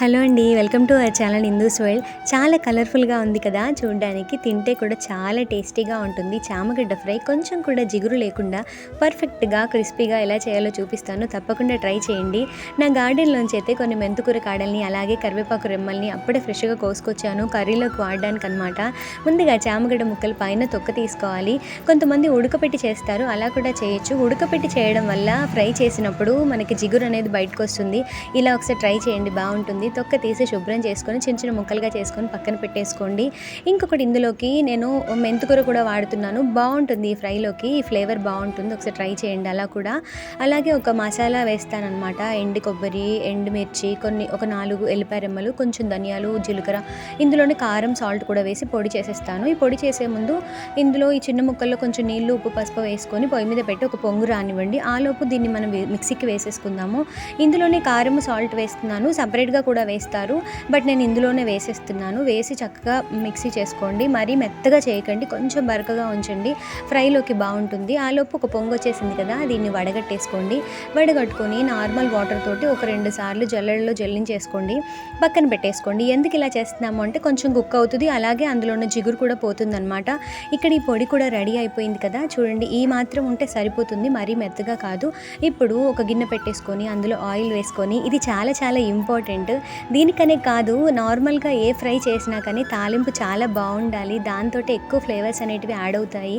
Hello అండి welcome to our channel Hindus world చాలా కలర్ఫుల్గా ఉంది కదా చూడడానికి తింటే కూడా చాలా టేస్టీగా ఉంటుంది. చామగడ్డ ఫ్రై కొంచెం కూడా జిగురు లేకుండా పర్ఫెక్ట్గా క్రిస్పీగా ఎలా చేయాలో చూపిస్తాను. తప్పకుండా ట్రై చేయండి. నా గార్డెన్లోంచి అయితే కొన్ని మెంతుకూర కాడల్ని అలాగే కరివేపాకు రెమ్మల్ని అప్పుడే ఫ్రెష్గా కోసుకొచ్చాను. కర్రీలోకి వాడడానికి అనమాట ముందుగా చామగడ్డ ముక్కలు పైన తొక్క తీసుకోవాలి. కొంతమంది ఉడకపెట్టి చేస్తారు అలా కూడా చేయొచ్చు. ఉడకపెట్టి చేయడం వల్ల ఫ్రై చేసినప్పుడు మనకి జిగురు అనేది బయటకు వస్తుంది ఇలా ఒకసారి ట్రై చేయండి బాగుంటుంది. తొక్క తీసి శుభ్రం చేసుకొని చిన్న చిన్న ముక్కలుగా చేసుకొని పక్కన పెట్టేసుకోండి. ఇంకొకటి ఇందులోకి నేను మెంతుకూర కూడా వాడుతున్నాను. బాగుంటుంది ఈ ఫ్రైలోకి. ఈ ఫ్లేవర్ బాగుంటుంది. ఒకసారి ట్రై చేయండి. అలా కూడా. అలాగే ఒక మసాలా వేస్తానమాట ఎండు కొబ్బరి ఎండుమిర్చి కొన్ని ఒక నాలుగు ఎల్లిపాయ రెమ్మలు కొంచెం ధనియాలు జీలకర్ర. ఇందులోనే కారం సాల్ట్ కూడా వేసి పొడి చేసేస్తాను. ఈ పొడి చేసే ముందు ఇందులో ఈ చిన్న ముక్కల్లో కొంచెం నీళ్ళు ఉప్పు పసుపు వేసుకొని పొయ్యి మీద పెట్టి ఒక పొంగు రానివ్వండి. ఆలోపు దీన్ని మనం మిక్సీకి వేసేసుకుందాము. ఇందులోనే కారం సాల్ట్ వేస్తున్నాను. సపరేట్గా కూడా వేస్తారు. బట్ నేను ఇందులోనే వేసేస్తున్నాను. వేసి చక్కగా మిక్సీ చేసుకోండి. మరీ మెత్తగా చేయకండి. కొంచెం బరకగా ఉంచండి. ఫ్రైలోకి బాగుంటుంది. ఆలోపు ఒక పొంగు వచ్చేసింది కదా దీన్ని వడగట్టేసుకోండి. వడగట్టుకొని నార్మల్ వాటర్ తోటి ఒక రెండు సార్లు జల్లెడలో జల్లించేసుకోండి. పక్కన పెట్టేసుకోండి. ఎందుకు ఇలా చేస్తున్నాము అంటే కొంచెం కుక్ అవుతుంది. అలాగే అందులో ఉన్న జిగురు కూడా పోతుందన్నమాట. ఇక్కడ ఈ పొడి కూడా రెడీ అయిపోయింది కదా చూడండి. ఈ మాత్రం ఉంటే సరిపోతుంది. మరీ మెత్తగా కాదు. ఇప్పుడు ఒక గిన్నె పెట్టేసుకొని అందులో ఆయిల్ వేసుకొని ఇది చాలా చాలా ఇంపార్టెంట్. దీనికనే కాదు నార్మల్గా ఏ ఫ్రై చేసినా కానీ తాలింపు చాలా బాగుండాలి. దాంతో ఎక్కువ ఫ్లేవర్స్ అనేటివి యాడ్ అవుతాయి.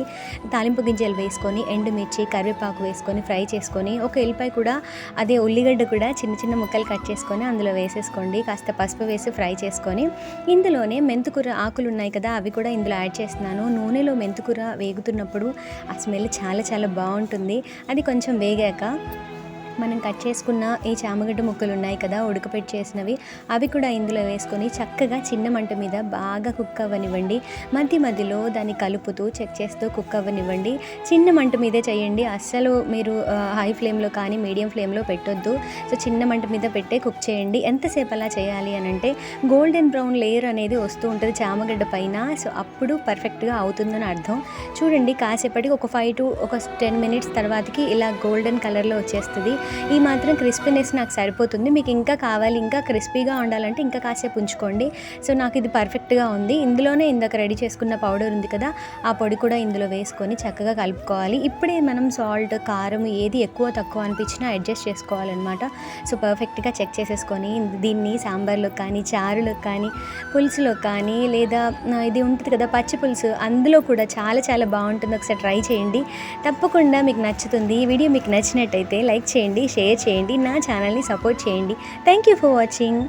తాలింపు గింజలు వేసుకొని ఎండుమిర్చి కరివేపాకు వేసుకొని ఫ్రై చేసుకొని ఒక ఎల్లిపాయ కూడా అదే ఉల్లిగడ్డ కూడా చిన్న చిన్న ముక్కలు కట్ చేసుకొని అందులో వేసేసుకోండి. కాస్త పసుపు వేసి ఫ్రై చేసుకొని ఇందులోనే మెంతుకూర ఆకులు ఉన్నాయి కదా అవి కూడా ఇందులో యాడ్ చేస్తున్నాను. నూనెలో మెంతుకూర వేగుతున్నప్పుడు ఆ స్మెల్ చాలా చాలా బాగుంటుంది. అది కొంచెం వేగాక మనం కట్ చేసుకున్న ఈ చామగడ్డ ముక్కలు ఉన్నాయి కదా ఉడకపెట్టి చేసినవి అవి కూడా ఇందులో వేసుకొని చక్కగా చిన్న మంట మీద బాగా కుక్ అవ్వనివ్వండి. మధ్య మధ్యలో దాన్ని కలుపుతూ చెక్ చేస్తూ కుక్ అవ్వనివ్వండి. చిన్న మంట మీదే చేయండి. అస్సలు మీరు హై ఫ్లేమ్లో కానీ మీడియం ఫ్లేమ్లో పెట్టొద్దు. సో చిన్న మంట మీద పెట్టే కుక్ చేయండి. ఎంతసేపు అలా చేయాలి అని అంటే గోల్డెన్ బ్రౌన్ లేయర్ అనేది వస్తూ ఉంటుంది చామగడ్డ పైన. సో అప్పుడు పర్ఫెక్ట్గా అవుతుందని అర్థం. చూడండి కాసేపటికి ఒక ఫైవ్ టు ఒక టెన్ మినిట్స్ తర్వాతకి ఇలా గోల్డెన్ కలర్లో వచ్చేస్తుంది. ఈ మాత్రం క్రిస్పీనెస్ నాకు సరిపోతుంది. మీకు ఇంకా కావాలి ఇంకా క్రిస్పీగా ఉండాలంటే ఇంకా కాసేపు ఉంచుకోండి. సో నాకు ఇది పర్ఫెక్ట్గా ఉంది. ఇందులోనే ఇందాక రెడీ చేసుకున్న పౌడర్ ఉంది కదా ఆ పొడి కూడా ఇందులో వేసుకొని చక్కగా కలుపుకోవాలి. ఇప్పుడే మనం సాల్ట్ కారం ఏది ఎక్కువ తక్కువ అనిపించినా అడ్జస్ట్ చేసుకోవాలన్నమాట. సో పర్ఫెక్ట్గా చెక్ చేసేసుకొని దీన్ని సాంబార్లో కానీ చారులో కానీ పులుసులో కానీ లేదా ఇది ఉంటుంది కదా పచ్చి పులుసు అందులో కూడా చాలా చాలా బాగుంటుంది. ఒకసారి ట్రై చేయండి. తప్పకుండా మీకు నచ్చుతుంది. ఈ వీడియో మీకు నచ్చినట్టయితే లైక్ చేయండి. చేయండి షేర్ చేయండి నా ఛానల్ని సపోర్ట్ చేయండి. Thank you for watching